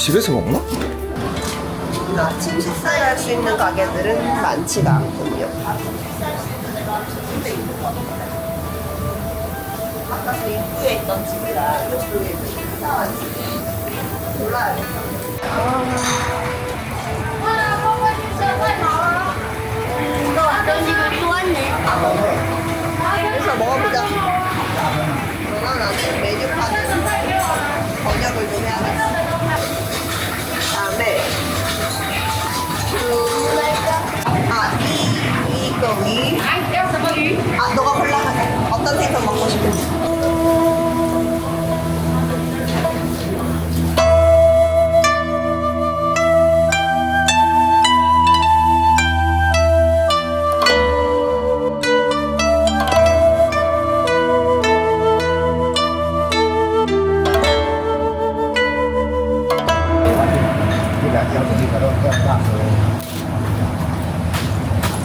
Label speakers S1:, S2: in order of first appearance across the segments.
S1: 집에서 먹나?
S2: 아침 식사를 할 수 있는 가게들은 많지가 않군요. 아까 그 있던 집이라 이쪽에 식사한 집. 몰라요.
S3: 이거 어떤 또 왔네.
S2: 그래서 먹어보자. 너나 나는 메뉴판을 번역을 좀 해야겠 이,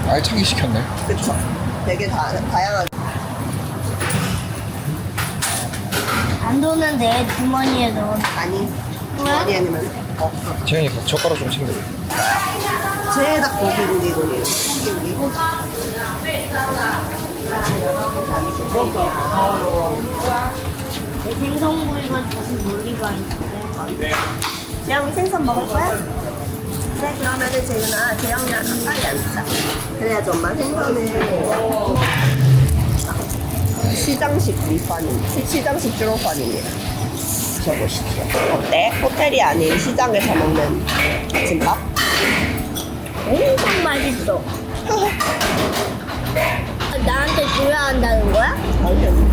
S1: 알차게 시켰네.
S2: 그쵸. 되게 다, 다양한.
S3: 안도는 내 주머니에 넣어.
S2: 아니,
S3: 왜?
S2: 아니 아니면 없어.
S1: 재현이 그 젓가락 좀 챙겨.
S2: 죄다. 고기고기.
S3: 내 생선구이가 무슨 무리가 있는데.
S2: 재영이 생선 먹을 거야? 그래 그러면은 재윤아 재영이랑 빨리 앉자 그래야지 엄마 생선을 시장식 밑반입니다 시장식 주로반입니다 드셔보십시오 어때? 호텔이 아닌 시장에서 먹는 김밥?
S3: 엄청 맛있어. 나한테 줘야 한다는 거야?
S2: 당연히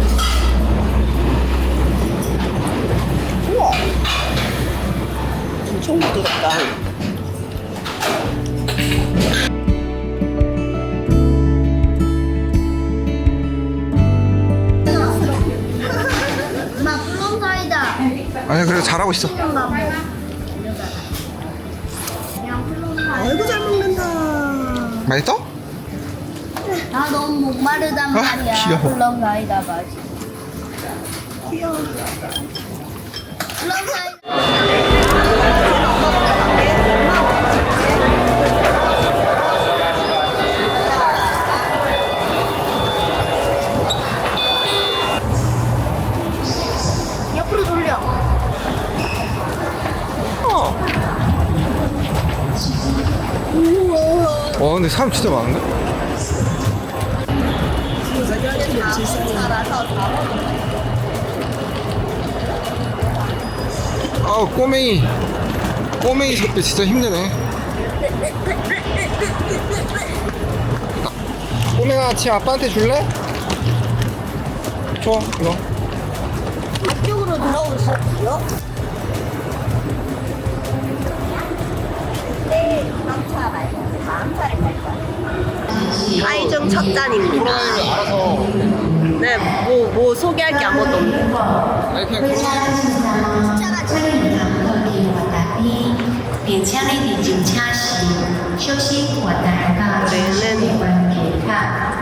S1: 하고 있어.
S2: 아이고 잘 먹는다
S1: 맛있어?
S3: 나 너무 목마르단
S1: 아,
S3: 말이야.
S1: 귀여워.
S3: 플럼 사이다 맛이.
S2: 귀여워
S3: 플럼 사이다.
S1: 와 근데 사람 진짜 많은데? 아 꼬맹이 꼬맹이 섭배 진짜 힘드네. 아, 꼬맹아 지 아빠한테 줄래? 줘 이거.
S3: 앞쪽으로 들어오셨고요.
S2: 첫 잔입니다.
S1: 알아서.
S2: 네, 뭐, 뭐 소개할 게 아무것도 없네.
S1: 아니 그냥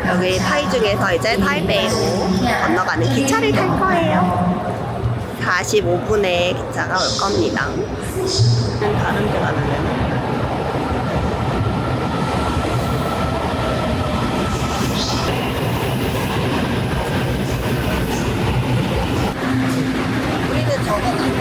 S2: 여기 타이 중에서 이제 타이베이로 건너가는 기차를 탈 거예요. 45분에 기차가 올 겁니다. 다른 데 가면
S3: 되나? Thank you.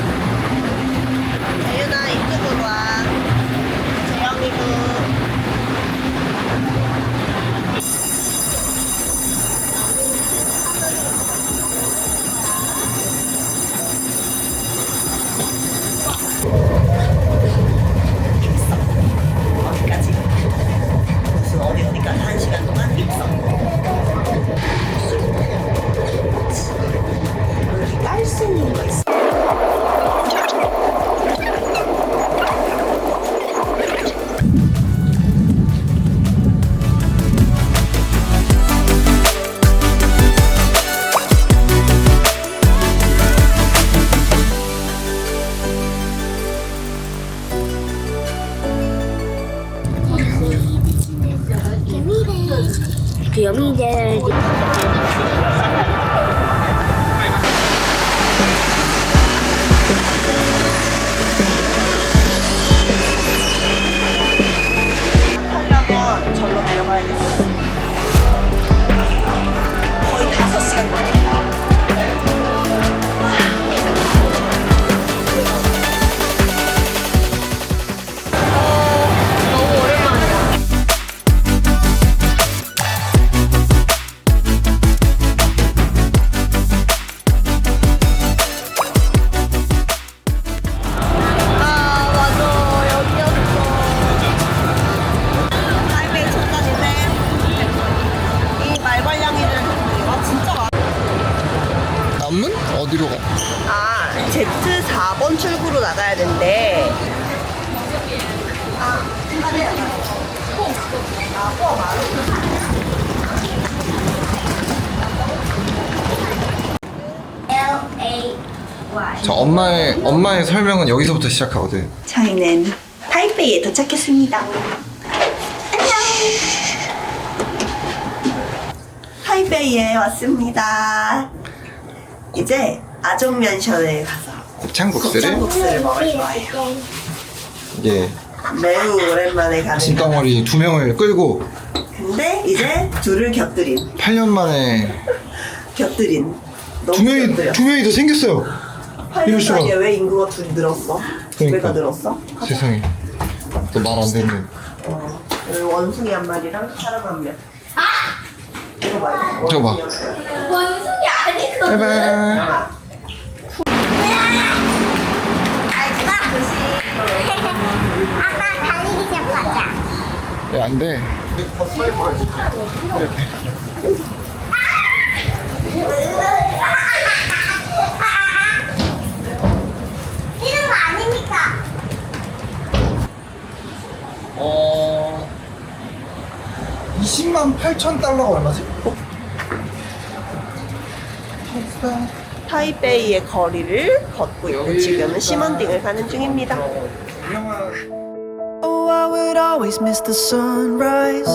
S1: 자 엄마의 엄마의 설명은 여기서부터 시작하거든.
S2: 저희는 타이베이에 도착했습니다. 안녕. 타이베이에 왔습니다. 이제 아종면션에 가서
S1: 곱창국수를
S2: 곱창국수를 먹을 거예요.
S1: 이게
S2: 매우 오랜만에 가는 거.
S1: 진덩어리 두 명을 끌고
S2: 근데 이제 둘을 곁들인
S1: 8년 만에
S2: 곁들인 너무
S1: 두 명이
S2: 곁들여.
S1: 두 명이 더 생겼어요.
S2: 8년
S1: 이럴 수가.
S2: 사이에 왜 인구가 둘이 늘었어?
S1: 그러니까.
S2: 왜가 늘었어?
S1: 세상에 또 말안 듣는.
S2: 어, 여기 원숭이 한 마리랑 사람 한 명. 이거 봐요.
S1: 저거 봐.
S2: 원숭이 한 명.
S3: 원숭이 아니거든.
S1: 바이바이.
S3: 아빠 달리기 시합 가자.
S1: 야, 안 돼.
S3: 이런 거 아닙니까?
S1: 어. 20만 8천 달러가 얼마지?
S2: 타이베이의 거리를 걷고 있고 지금은 시먼딩을 가는 중입니다.
S4: Oh, I would always miss the sunrise.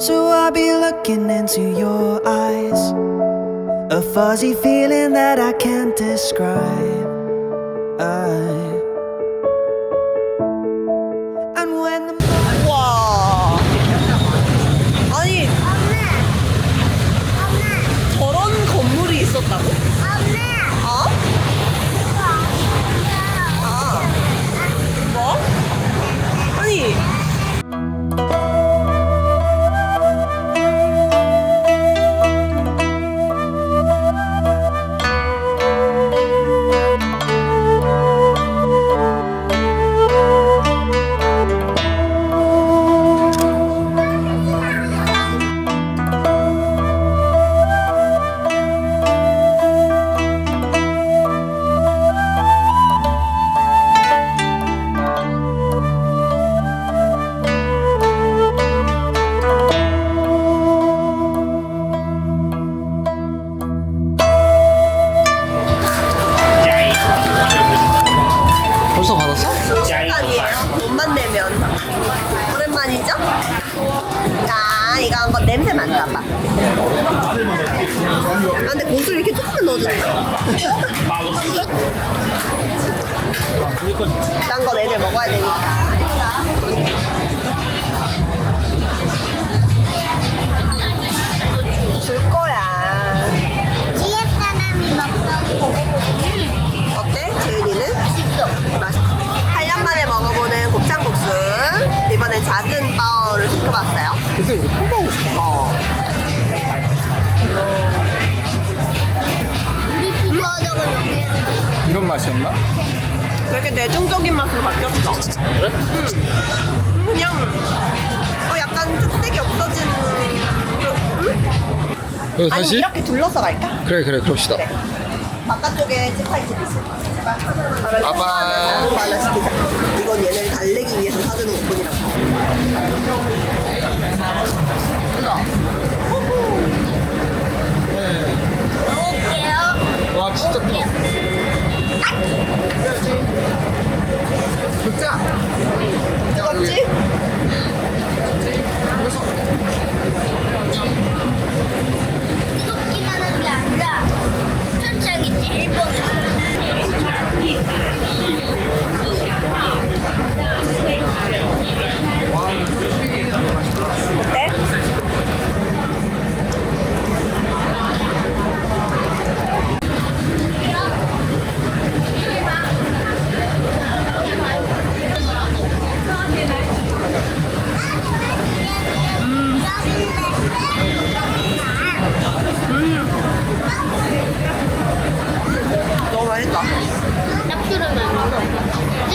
S4: So I'll be looking into your eyes. A fuzzy feeling that I can't describe.
S2: 딴 건 애들 먹어야 되니까. 줄 거야.
S3: 뒤에 사람이 먹던
S2: 어때? 재윤이는? 맛있어. 8년 만에 먹어보는 곱창국수. 이번엔 작은 바오를 시켜봤어요.
S1: 우리 큰 거고 싶어.
S2: 어.
S3: 우리 부모적을 여기
S1: 이런 맛이었나?
S2: 되게 내중적인 맛으로 바뀌었어. 그래? 응. 그냥 어, 약간 특색이 없어진. 응?
S1: 그래서
S2: 아니
S1: 다시?
S2: 이렇게 둘러서 갈까?
S1: 그래 그래 그럽시다.
S2: 그래. 바깥쪽에 찌파이집 있을.
S1: 아빠.
S2: 너무 많아 시키자. 이건 얘네를 달래기 위해서 사주는 것뿐이라고.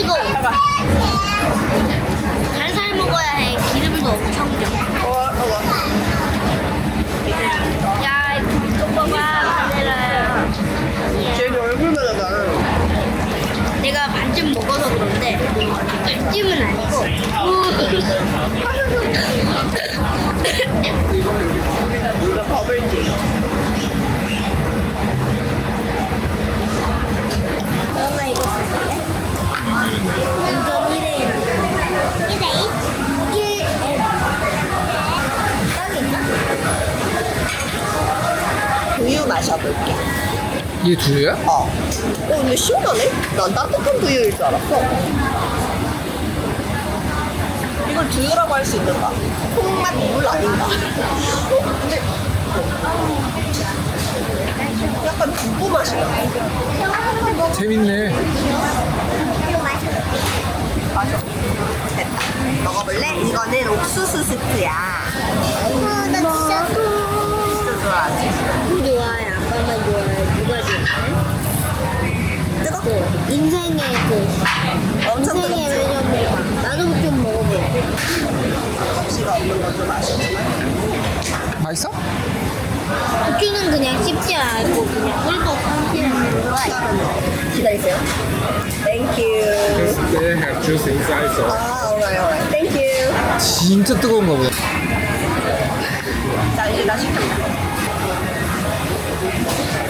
S3: 이거 잘살 먹어야 해.
S1: 기름도 엄청 줘. 야,
S2: 이거
S3: 봐봐, 카메라야. 쟤는 얼굴만 하다. 내가 반쯤
S2: 먹어서 그런데 반쯤은 아니고.
S1: 이게 두유야?
S2: 어. 어, 근데 시원하네? 난 따뜻한 두유일 줄 알았어. 이걸 두유라고 할 수 있는가? 콩맛 물 아닌가? 어, 근데 약간 두부 맛이 나.
S1: 재밌네.
S2: 됐다. 먹어볼래? 이거는 옥수수 스프야.
S3: 아, 나 진짜
S2: 진짜 좋아하지?
S3: 좋아해. 아빠만 좋아해. 누가 좋아해?
S2: 뜨겁고.
S3: 인생의 그
S2: 엄청
S3: 인생의
S2: 뜨겁지?
S3: 매력을 나도 좀 먹어볼게.
S2: 값이가 없는 것도 맛있지만.
S1: 맛있어?
S3: 고추는 그냥 씹지 않고 그냥 꿀꺽 삼키는.
S2: 기다리세요. 땡큐.
S1: They have juice inside, so.
S2: 아, alright, alright. 땡큐.
S1: 진짜 뜨거운가 보다.
S2: 자, 이제 나 시켜.
S3: 나
S2: Thank you.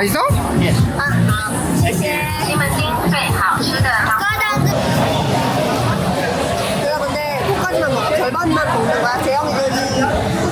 S2: 맛있어? 여러분들 코까지만
S5: 먹고
S2: 절반만 먹는
S5: 거야. 재영이는 이